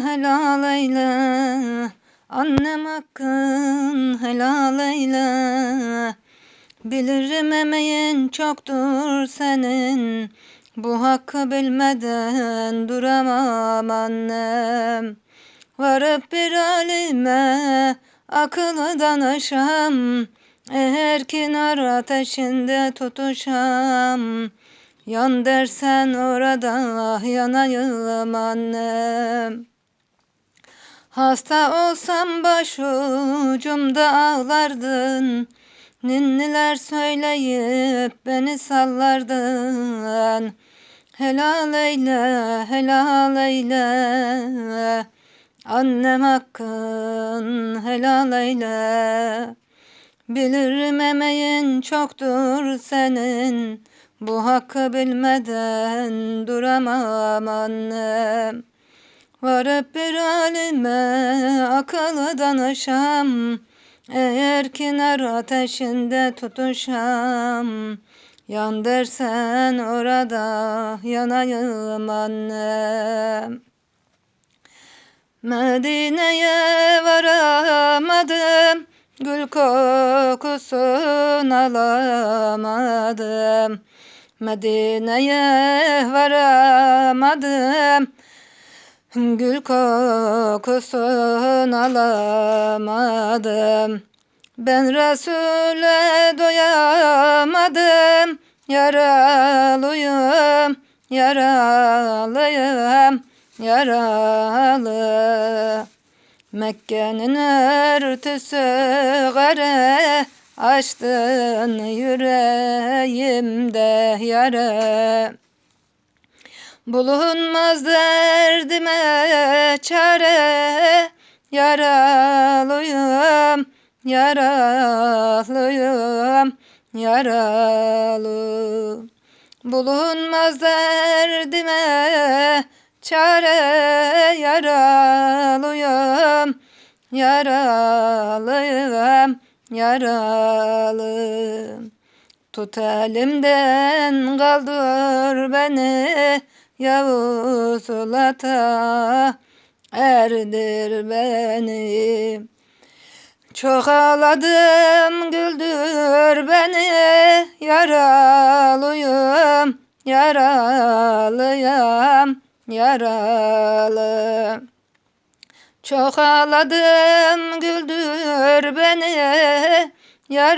helal eyle. Annem hakkın helal eyle. Bilirim emeğin çoktur senin. Bu hakkı bilmeden duramam annem. Varıp bir alime akıllı danışam. Eğer kinar ateşinde tutuşam. Yan dersen orada yanayım annem Hasta olsam başucumda ağlardın. Ninniler söyleyip beni sallardın. Helal eyle, helal eyle. Annem hakkın helal eyle. Bilirim emeğin çoktur senin. Bu hakkı bilmeden duramam annem Varıp bir alime akıllı danışam Eğer kinar ateşinde tutuşam. Yan dersen orada yanayım annem Medine'ye varamadım Gül kokusun alamadım. Medine'ye varamadım Gül kokusun alamadım. Ben Resul'e doyamadım. Yaralıyım, yaralıyım, yaralı. Mekke'nin örtüsü gare Açtın yüreğimde yara Bulunmaz derdime çare Yaralıyım, yaralıyım, yaralı Bulunmaz derdime çare Yaralıyım, yaralıyım, yaralı Tut elimden kaldır beni Yavuz ulata erdir beni. Çok ağladım güldür beni. Yaralıyım, yaralıyım, yaralı Çok ağladım güldür beni. Yar